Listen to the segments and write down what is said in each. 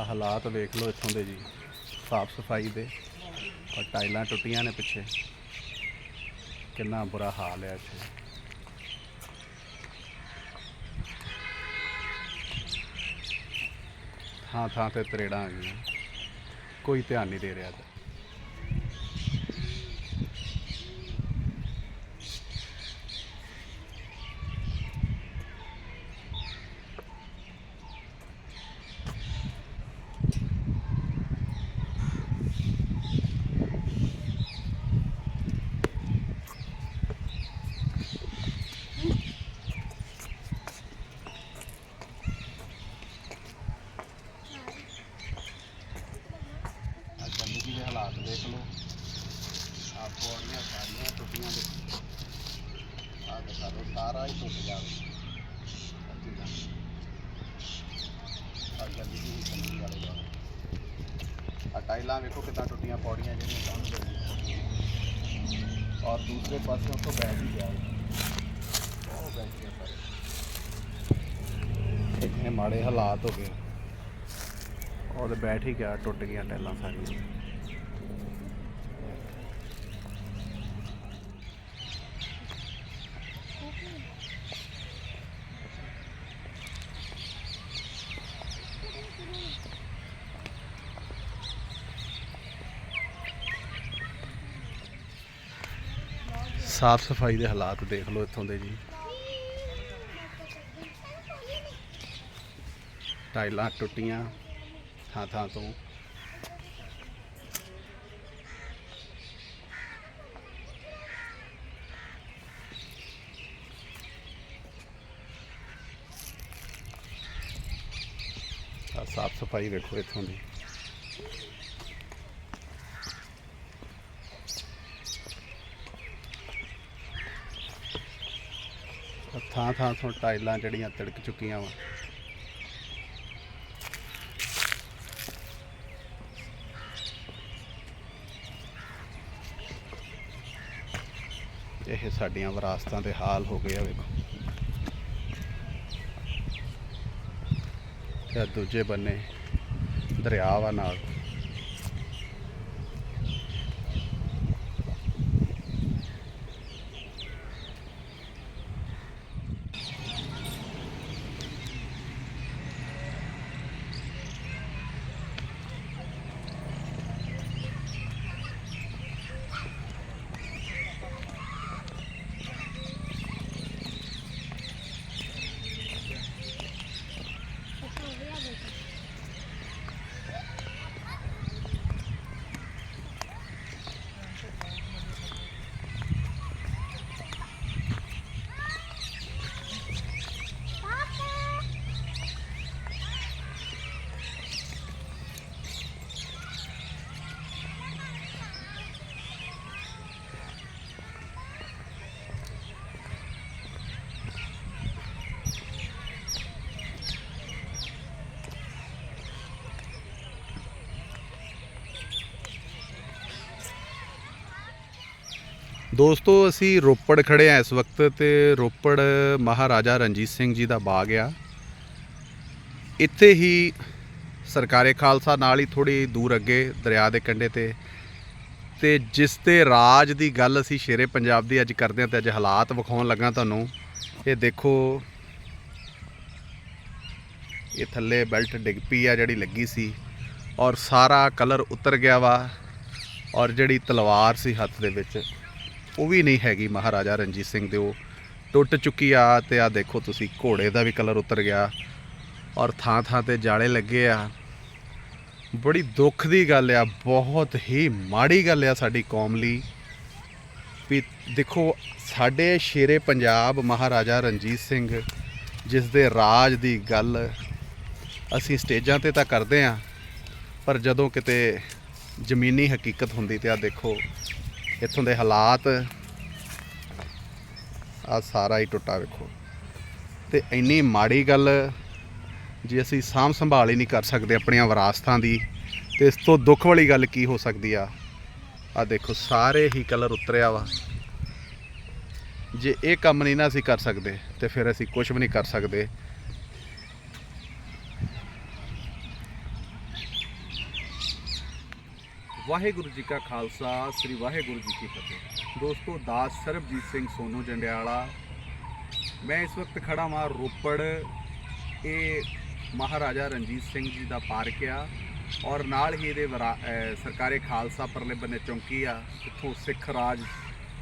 ਆ ਹਾਲਾਤ ਵੇਖ ਲਓ ਇੱਥੋਂ ਦੇ ਜੀ, ਸਾਫ਼ ਸਫ਼ਾਈ ਦੇ, ਔਰ ਟਾਈਲਾਂ ਟੁੱਟੀਆਂ ਨੇ ਪਿੱਛੇ। ਕਿੰਨਾ ਬੁਰਾ ਹਾਲ ਹੈ ਇੱਥੇ। ਥਾਂ ਥਾਂ ਤੇ ਤਰੇੜਾਂ ਆ ਗਈਆਂ ਕੋਈ ਧਿਆਨ ਨਹੀਂ ਦੇ ਰਿਹਾ ਇੱਧਰ। ਆ ਗੰਦਗੀ ਦੇ ਹਾਲਾਤ ਦੇਖ ਲਓ। ਆ ਪੌੜੀਆਂ ਸਾਰੀਆਂ ਟੁੱਟੀਆਂ ਦੇ ਆ ਦਿਖਾ ਸਾਰਾ ਹੀ ਟੁੱਟ ਜਾਵੇ ਆ ਗੰਦਗੀ ਹੀ ਗੰਦਗੀ ਵਾਲੇ ਦਾ ਆ ਟਾਈਲਾਂ ਵੇਖੋ ਕਿੱਦਾਂ ਟੁੱਟੀਆਂ, ਪੌੜੀਆਂ ਜਿਹੜੀਆਂ ਸਾਹਮਣੇ ਲੱਗੀਆਂ। ਔਰ ਦੂਸਰੇ ਪਾਸੇ ਉੱਥੋਂ ਬੈਠ ਹੀ ਗਿਆ ਉਹ ਬੈਠ ਗਿਆ ਪਰ। ਇਹ ਮਾੜੇ ਹਾਲਾਤ ਹੋ ਗਏ। ਉਹਦੇ ਬੈਠ ਹੀ ਗਿਆ, ਟੁੱਟ ਗਈਆਂ ਟੈਲਾਂ ਸਾਰੀਆਂ। ਸਾਫ਼ ਸਫ਼ਾਈ ਦੇ ਹਾਲਾਤ ਦੇਖ ਲਓ ਇੱਥੋਂ ਦੇ ਜੀ। ਟਾਈਲਾਂ ਟੁੱਟੀਆਂ ਥਾਂ ਥਾਂ ਤੋਂ। ਸਾਫ਼ ਸਫ਼ਾਈ ਵੇਖੋ ਇੱਥੋਂ ਦੀ। ਥਾਂ ਥਾਂ ਤੋਂ ਟਾਈਲਾਂ ਜਿਹੜੀਆਂ ਤਿੜਕ ਚੁੱਕੀਆਂ ਵਾ। ਇਹ ਸਾਡੀਆਂ ਵਿਰਾਸਤਾਂ ਦੇ ਹਾਲ ਹੋ ਗਏ ਆ, ਵੇਖੋ। ਤੇ ਦੂਜੇ ਬੰਨੇ ਦਰਿਆ ਵਾ ਨਾਲ। ਦੋਸਤੋ, ਅਸੀਂ ਰੋਪੜ ਖੜੇ ਆ ਇਸ ਵਕਤ ਤੇ ਰੋਪੜ ਮਹਾਰਾਜਾ ਰਣਜੀਤ ਸਿੰਘ ਜੀ ਦਾ ਬਾਗ ਆ। ਇੱਥੇ ਹੀ ਸਰਕਾਰੇ ਖਾਲਸਾ, ਨਾਲ ਹੀ ਥੋੜੀ ਦੂਰ ਅੱਗੇ ਦਰਿਆ ਦੇ ਕੰਢੇ ਤੇ। ਤੇ ਜਿਸ ਤੇ ਰਾਜ ਦੀ ਗੱਲ ਅਸੀਂ ਸ਼ੇਰੇ ਪੰਜਾਬ ਦੀ ਅੱਜ ਕਰਦੇ ਹਾਂ ਤੇ ਅੱਜ ਹਾਲਾਤ ਵਿਖਾਉਣ ਲੱਗਾ ਤੁਹਾਨੂੰ। ਇਹ ਦੇਖੋ, ਇਹ ਥੱਲੇ ਬੈਲਟ ਡਿੱਗ ਪਈ ਆ ਜਿਹੜੀ ਲੱਗੀ ਸੀ ਔਰ ਸਾਰਾ ਕਲਰ ਉਤਰ ਗਿਆ ਵਾ ਔਰ ਜਿਹੜੀ ਤਲਵਾਰ ਸੀ ਹੱਥ ਦੇ ਵਿੱਚ। ਉਹ ਵੀ ਨਹੀਂ ਹੈਗੀ ਮਹਾਰਾਜਾ ਰਣਜੀਤ ਸਿੰਘ ਦੇ, ਉਹ ਟੁੱਟ ਚੁੱਕੀ ਆ ਤੇ ਆ ਦੇਖੋ ਤੁਸੀਂ, ਘੋੜੇ ਦਾ ਵੀ ਕਲਰ ਉਤਰ ਗਿਆ ਔਰ ਥਾਂ ਥਾਂ ਤੇ ਜਾਲੇ ਲੱਗੇ ਆ। ਬੜੀ ਦੁੱਖ ਦੀ ਗੱਲ ਆ, ਬਹੁਤ ਹੀ ਮਾੜੀ ਗੱਲ ਆ ਸਾਡੀ ਕੌਮ ਲਈ। ਵੀ ਦੇਖੋ, ਸਾਡੇ ਸ਼ੇਰੇ ਪੰਜਾਬ ਮਹਾਰਾਜਾ ਰਣਜੀਤ ਸਿੰਘ ਜਿਸ ਦੇ ਰਾਜ ਦੀ ਗੱਲ ਅਸੀਂ ਸਟੇਜਾਂ ਤੇ ਤਾਂ ਕਰਦੇ ਆ, ਪਰ ਜਦੋਂ ਕਿਤੇ ਜ਼ਮੀਨੀ ਹਕੀਕਤ ਹੁੰਦੀ ਤੇ ਆ ਦੇਖੋ ਇੱਥੋਂ ਦੇ ਹਾਲਾਤ ਆ ਸਾਰਾ ਹੀ ਟੁੱਟਾ ਵੇਖੋ। ਤੇ ਇੰਨੀ ਮਾੜੀ ਗੱਲ ਜੇ ਅਸੀਂ ਸਾਂਭ ਸੰਭਾਲ ਹੀ ਨਹੀਂ ਕਰ ਸਕਦੇ ਆਪਣੀਆਂ ਵਿਰਾਸਤਾਂ ਦੀ, ਤੇ ਇਸ ਤੋਂ ਦੁੱਖ ਵਾਲੀ ਗੱਲ ਕੀ ਹੋ ਸਕਦੀ ਆ? ਆ ਦੇਖੋ, ਸਾਰੇ ਹੀ ਕਲਰ ਉਤਰਿਆ ਵਾ। ਜੇ ਇਹ ਕੰਮ ਨਹੀਂ ਨਾ ਅਸੀਂ ਕਰ ਸਕਦੇ, ਤੇ ਫਿਰ ਅਸੀਂ ਕੁਝ ਵੀ ਨਹੀਂ ਕਰ ਸਕਦੇ। ਵਾਹਿਗੁਰੂ ਜੀ ਕਾ ਖਾਲਸਾ, ਸ੍ਰੀ ਵਾਹਿਗੁਰੂ ਜੀ ਕੀ ਫਤਿਹ। ਦੋਸਤੋ, ਦਾਸ ਸਰਬਜੀਤ ਸਿੰਘ ਸੋਨੂ ਜੰਡਿਆਲਾ, ਮੈਂ ਇਸ ਵਕਤ ਖੜਾ ਹਾਂ ਰੋਪੜ। ਇਹ ਮਹਾਰਾਜਾ ਰਣਜੀਤ ਸਿੰਘ ਜੀ ਦਾ ਪਾਰਕ ਆ ਔਰ ਨਾਲ ਹੀ ਇਹਦੇ ਵਰਾ- ਅਹ, ਸਰਕਾਰੇ ਖਾਲਸਾ ਪਰਲੇ ਬੰਨੇ ਚੌਂਕੀ ਆ। ਇੱਥੋਂ ਸਿੱਖ ਰਾਜ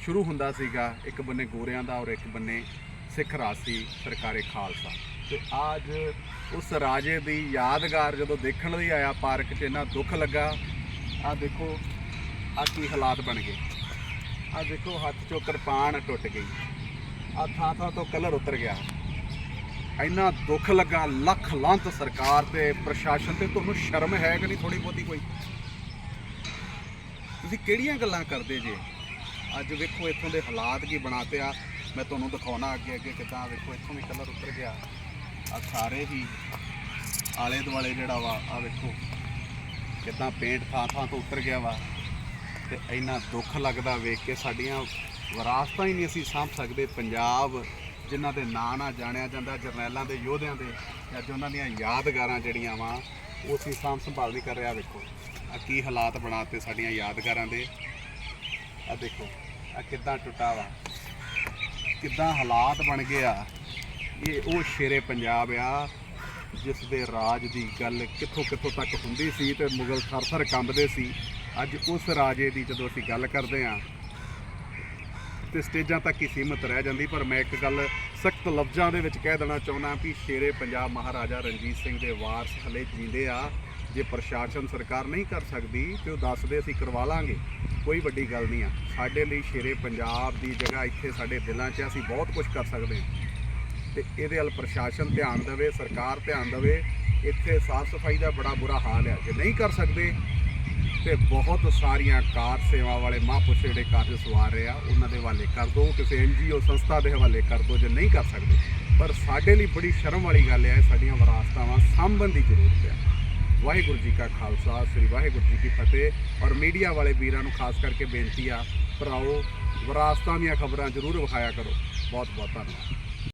ਸ਼ੁਰੂ ਹੁੰਦਾ ਸੀਗਾ। ਇੱਕ ਬੰਨੇ ਗੋਰਿਆਂ ਦਾ ਔਰ ਇੱਕ ਬੰਨੇ ਸਿੱਖ ਰਾਜ ਸੀ, ਸਰਕਾਰੇ ਖਾਲਸਾ। ਤੇ ਅੱਜ ਉਸ ਰਾਜੇ ਦੀ ਯਾਦਗਾਰ ਜਦੋਂ ਦੇਖਣ ਲਈ ਆਇਆ ਪਾਰਕ 'ਚ, ਇੰਨਾ ਦੁੱਖ ਲੱਗਾ। ਆ ਦੇਖੋ ਆ ਕੀ ਹਾਲਾਤ ਬਣ ਗਏ। ਆ ਦੇਖੋ, ਹੱਥ ਚੋਂ ਕਿਰਪਾਨ ਟੁੱਟ ਗਈ। ਆ ਥਾਂ ਥਾਂ ਤੋਂ ਕਲਰ ਉਤਰ ਗਿਆ। ਇੰਨਾ ਦੁੱਖ ਲੱਗਾ, ਲੱਖ ਲਾਂਤ ਸਰਕਾਰ ਤੇ, ਪ੍ਰਸ਼ਾਸਨ ਤੇ। ਤੁਹਾਨੂੰ ਸ਼ਰਮ ਹੈ ਕਿ ਨਹੀਂ ਥੋੜੀ ਬਹੁਤੀ ਕੋਈ? ਤੁਸੀਂ ਕਿਹੜੀਆਂ ਗੱਲਾਂ ਕਰਦੇ ਜੇ? ਅੱਜ ਵੇਖੋ ਇੱਥੋਂ ਦੇ ਹਾਲਾਤ ਕੀ ਬਣਾਤੇ ਆ। ਮੈਂ ਤੁਹਾਨੂੰ ਦਿਖਾਉਣਾ ਅੱਗੇ ਅੱਗੇ ਕਿਦਾਂ ਵੇਖੋ, ਇੱਥੋਂ ਵੀ ਕਲਰ ਉਤਰ ਗਿਆ। ਆ ਸਾਰੇ ਹੀ ਆਲੇ ਦੁਆਲੇ ਜਿਹੜਾ ਵਾ ਆ ਵੇਖੋ। ਕਿਦਾਂ ਪੇਂਟ ਥਾਂ ਥਾਂ ਤੋਂ ਉਤਰ ਗਿਆ ਵਾ ਤੇ ਇੰਨਾ ਦੁੱਖ ਲੱਗਦਾ ਵੇਖ ਕੇ ਸਾਡੀਆਂ ਵਿਰਾਸਤਾਂ ਹੀ ਨਹੀਂ ਅਸੀਂ ਸਾਂਭ ਸਕਦੇ। ਪੰਜਾਬ ਜਿਨ੍ਹਾਂ ਦੇ ਨਾਂ ਨਾਲ ਜਾਣਿਆ ਜਾਂਦਾ, ਜਰਨੈਲਾਂ ਦੇ ਯੋਧਿਆਂ ਦੇ ਅੱਜ ਉਹਨਾਂ ਦੀਆਂ ਯਾਦਗਾਰਾਂ ਜਿਹੜੀਆਂ ਵਾ, ਉਹ ਅਸੀਂ ਸਾਂਭ ਸੰਭਾਲ ਨਹੀਂ ਕਰ ਰਿਹਾ। ਵੇਖੋ ਆ ਕੀ ਹਾਲਾਤ ਬਣਾਤੇ ਸਾਡੀਆਂ ਯਾਦਗਾਰਾਂ ਦੇ। ਆ ਦੇਖੋ ਆ ਕਿੱਦਾਂ ਟੁੱਟਾ ਵਾ, ਕਿੱਦਾਂ ਹਾਲਾਤ ਬਣ ਗਏ ਆ। ਇਹ ਉਹ ਸ਼ੇਰੇ ਪੰਜਾਬ ਆ ਜਿਸ ਦੇ ਰਾਜ ਦੀ ਗੱਲ ਕਿੱਥੋਂ ਕਿੱਥੋਂ ਤੱਕ ਹੁੰਦੀ ਸੀ ਤੇ ਮੁਗਲ ਥਰ-ਥਰ ਕੰਬਦੇ ਸੀ, ਅੱਜ ਉਸ ਰਾਜੇ ਦੀ ਜਦੋਂ ਅਸੀਂ ਗੱਲ ਕਰਦੇ ਹਾਂ, ਤੇ ਸਟੇਜਾਂ ਤੱਕ ਹੀ ਸੀਮਤ ਰਹਿ ਜਾਂਦੀ, ਪਰ ਮੈਂ ਇੱਕ ਗੱਲ ਸਖਤ ਲਫ਼ਜ਼ਾਂ ਦੇ ਵਿੱਚ ਕਹਿ ਦੇਣਾ ਚਾਹੁੰਦਾ ਵੀ ਸ਼ੇਰੇ ਪੰਜਾਬ ਮਹਾਰਾਜਾ ਰਣਜੀਤ ਸਿੰਘ ਦੇ ਵਾਰਸ ਹਲੇ ਜੀਂਦੇ ਆ, ਜੇ ਪ੍ਰਸ਼ਾਸਨ ਸਰਕਾਰ ਨਹੀਂ ਕਰ ਸਕਦੀ ਤੇ ਉਹ ਦੱਸਦੇ ਅਸੀਂ ਕਰਵਾ ਲਾਂਗੇ, ਕੋਈ ਵੱਡੀ ਗੱਲ ਨਹੀਂ ਆ। ਸਾਡੇ ਲਈ ਸ਼ੇਰੇ ਪੰਜਾਬ ਦੀ ਜਗ੍ਹਾ ਇੱਥੇ ਸਾਡੇ ਦਿਲਾਂ 'ਚ ਅਸੀਂ ਬਹੁਤ ਕੁਝ ਕਰ ਸਕਦੇ ਹਾਂ। ਤੇ ਇਹਦੇ ਵੱਲ ਪ੍ਰਸ਼ਾਸਨ ਧਿਆਨ ਦੇਵੇ, ਸਰਕਾਰ ਧਿਆਨ ਦੇਵੇ, ਇੱਥੇ ਸਾਫ਼ ਸਫ਼ਾਈ ਦਾ ਬੜਾ ਬੁਰਾ ਹਾਲ ਹੈ। ਜੇ ਨਹੀਂ ਕਰ ਸਕਦੇ, ਤੇ ਬਹੁਤ ਸਾਰੀਆਂ ਕਾਰ ਸੇਵਾ ਵਾਲੇ ਮਹਾਂਪੁਰਸ਼ ਜਿਹੜੇ ਕਾਰਜ ਸਵਾਰ ਰਹੇ ਆ, ਉਹਨਾਂ ਦੇ ਹਵਾਲੇ ਕਰ ਦਿਓ, ਕਿਸੇ ਐਨਜੀਓ ਸੰਸਥਾ ਦੇ ਹਵਾਲੇ ਕਰ ਦਿਓ, ਜੇ ਨਹੀਂ ਕਰ ਸਕਦੇ। ਪਰ ਸਾਡੇ ਲਈ ਬੜੀ ਸ਼ਰਮ ਵਾਲੀ ਗੱਲ ਹੈ, ਸਾਡੀਆਂ ਵਿਰਾਸਤਾਵਾਂ ਸਾਂਭਣ ਦੀ ਜ਼ਰੂਰਤ ਹੈ। ਵਾਹਿਗੁਰੂ ਜੀ ਕਾ ਖਾਲਸਾ, ਸ੍ਰੀ ਵਾਹਿਗੁਰੂ ਜੀ ਕੀ ਫਤਿਹ। ਔਰ ਮੀਡੀਆ ਵਾਲੇ ਵੀਰਾਂ ਨੂੰ ਖਾਸ ਕਰਕੇ ਬੇਨਤੀ ਆ, ਭਰਾਓ, ਵਿਰਾਸਤਾਂ ਦੀਆਂ ਖਬਰਾਂ ਜ਼ਰੂਰ ਵਿਖਾਇਆ ਕਰੋ। ਬਹੁਤ ਬਹੁਤ ਧੰਨਵਾਦ।